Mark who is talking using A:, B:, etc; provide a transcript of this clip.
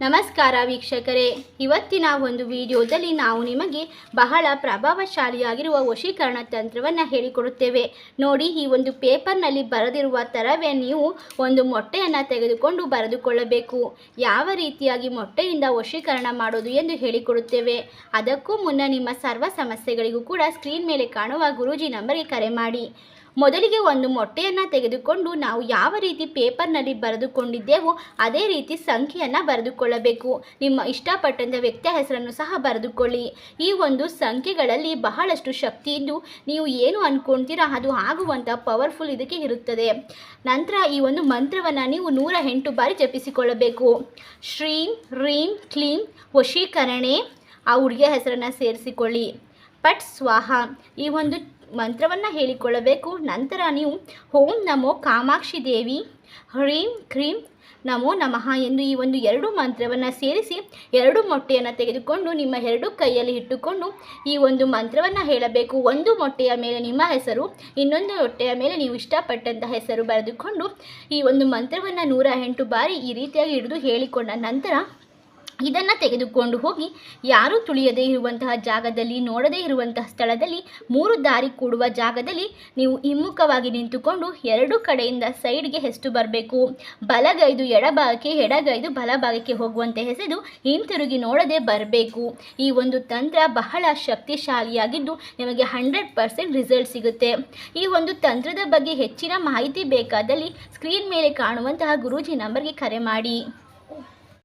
A: ನಮಸ್ಕಾರ ವೀಕ್ಷಕರೇ. ಇವತ್ತಿನ ಒಂದು ವಿಡಿಯೋದಲ್ಲಿ ನಾವು ನಿಮಗೆ ಬಹಳ ಪ್ರಭಾವಶಾಲಿಯಾಗಿರುವ ವಶೀಕರಣ ತಂತ್ರವನ್ನು ಹೇಳಿಕೊಡುತ್ತೇವೆ. ನೋಡಿ, ಈ ಒಂದು ಪೇಪರ್ನಲ್ಲಿ ಬರೆದಿರುವ ಥರವೇ ನೀವು ಒಂದು ಮೊಟ್ಟೆಯನ್ನು ತೆಗೆದುಕೊಂಡು ಬರೆದುಕೊಳ್ಳಬೇಕು. ಯಾವ ರೀತಿಯಾಗಿ ಮೊಟ್ಟೆಯಿಂದ ವಶೀಕರಣ ಮಾಡೋದು ಎಂದು ಹೇಳಿಕೊಡುತ್ತೇವೆ. ಅದಕ್ಕೂ ಮುನ್ನ ನಿಮ್ಮ ಸರ್ವ ಸಮಸ್ಯೆಗಳಿಗೂ ಕೂಡ ಸ್ಕ್ರೀನ್ ಮೇಲೆ ಕಾಣುವ ಗುರೂಜಿ ನಂಬರ್ಗೆ ಕರೆ ಮಾಡಿ. ಮೊದಲಿಗೆ ಒಂದು ಮೊಟ್ಟೆಯನ್ನು ತೆಗೆದುಕೊಂಡು ನಾವು ಯಾವ ರೀತಿ ಪೇಪರ್ನಲ್ಲಿ ಬರೆದುಕೊಂಡಿದ್ದೇವೋ ಅದೇ ರೀತಿ ಸಂಖ್ಯೆಯನ್ನು ಬರೆದುಕೊಳ್ಳಬೇಕು. ನಿಮ್ಮ ಇಷ್ಟಪಟ್ಟಂಥ ವ್ಯಕ್ತಿಯ ಹೆಸರನ್ನು ಸಹ ಬರೆದುಕೊಳ್ಳಿ. ಈ ಒಂದು ಸಂಖ್ಯೆಗಳಲ್ಲಿ ಬಹಳಷ್ಟು ಶಕ್ತಿ ಇದ್ದು ನೀವು ಏನು ಅಂದ್ಕೊಳ್ತೀರಾ ಅದು ಆಗುವಂಥ ಪವರ್ಫುಲ್ ಇದಕ್ಕೆ ಇರುತ್ತದೆ. ನಂತರ ಈ ಒಂದು ಮಂತ್ರವನ್ನು ನೀವು ನೂರ ಎಂಟು ಬಾರಿ ಜಪಿಸಿಕೊಳ್ಳಬೇಕು. ಶ್ರೀಂ, ರೀಂ, ಕ್ಲೀಂ, ವಶೀಕರಣೆ, ಆ ಹುಡುಗಿಯ ಹೆಸರನ್ನು ಸೇರಿಸಿಕೊಳ್ಳಿ. ಪಟ್ ಸ್ವಾಹ ಈ ಒಂದು ಮಂತ್ರವನ್ನು ಹೇಳಿಕೊಳ್ಳಬೇಕು. ನಂತರ ನೀವು, ಓಂ ನಮೋ ಕಾಮಾಕ್ಷಿ ದೇವಿ, ಹ್ರೀಂ ಕ್ರೀಂ ನಮೋ ನಮಃ ಎಂದು ಈ ಒಂದು ಎರಡು ಮಂತ್ರವನ್ನು ಸೇರಿಸಿ, ಎರಡು ಮೊಟ್ಟೆಯನ್ನು ತೆಗೆದುಕೊಂಡು, ನಿಮ್ಮ ಎರಡು ಕೈಯಲ್ಲಿ ಇಟ್ಟುಕೊಂಡು ಈ ಒಂದು ಮಂತ್ರವನ್ನು ಹೇಳಬೇಕು. ಒಂದು ಮೊಟ್ಟೆಯ ಮೇಲೆ ನಿಮ್ಮ ಹೆಸರು, ಇನ್ನೊಂದು ಮೊಟ್ಟೆಯ ಮೇಲೆ ನೀವು ಇಷ್ಟಪಟ್ಟಂಥ ಹೆಸರು ಬರೆದುಕೊಂಡು ಈ ಒಂದು ಮಂತ್ರವನ್ನು ನೂರ ಎಂಟು ಬಾರಿ ಈ ರೀತಿಯಾಗಿ ಹಿಡಿದು ಹೇಳಿಕೊಂಡ ನಂತರ ಇದನ್ನು ತೆಗೆದುಕೊಂಡು ಹೋಗಿ ಯಾರೂ ತುಳಿಯದೇ ಇರುವಂತಹ ಜಾಗದಲ್ಲಿ, ನೋಡದೇ ಇರುವಂತಹ ಸ್ಥಳದಲ್ಲಿ, ಮೂರು ದಾರಿ ಕೂಡುವ ಜಾಗದಲ್ಲಿ ನೀವು ಹಿಮ್ಮುಖವಾಗಿ ನಿಂತುಕೊಂಡು ಎರಡು ಕಡೆಯಿಂದ ಸೈಡ್ಗೆ ಹೆಸರು ಬರಬೇಕು. ಬಲಗೈದು ಎಡಭಾಗಕ್ಕೆ, ಎಡಗೈದು ಬಲಭಾಗಕ್ಕೆ ಹೋಗುವಂತೆ ಹೆಸೆದು ಹಿಂತಿರುಗಿ ನೋಡದೆ ಬರಬೇಕು. ಈ ಒಂದು ತಂತ್ರ ಬಹಳ ಶಕ್ತಿಶಾಲಿಯಾಗಿದ್ದು ನಿಮಗೆ ಹಂಡ್ರೆಡ್ ಪರ್ಸೆಂಟ್ ರಿಸಲ್ಟ್ ಸಿಗುತ್ತೆ. ಈ ಒಂದು ತಂತ್ರದ ಬಗ್ಗೆ ಹೆಚ್ಚಿನ ಮಾಹಿತಿ ಬೇಕಾದಲ್ಲಿ ಸ್ಕ್ರೀನ್ ಮೇಲೆ ಕಾಣುವಂತಹ ಗುರೂಜಿ ನಂಬರ್ಗೆ ಕರೆ ಮಾಡಿ.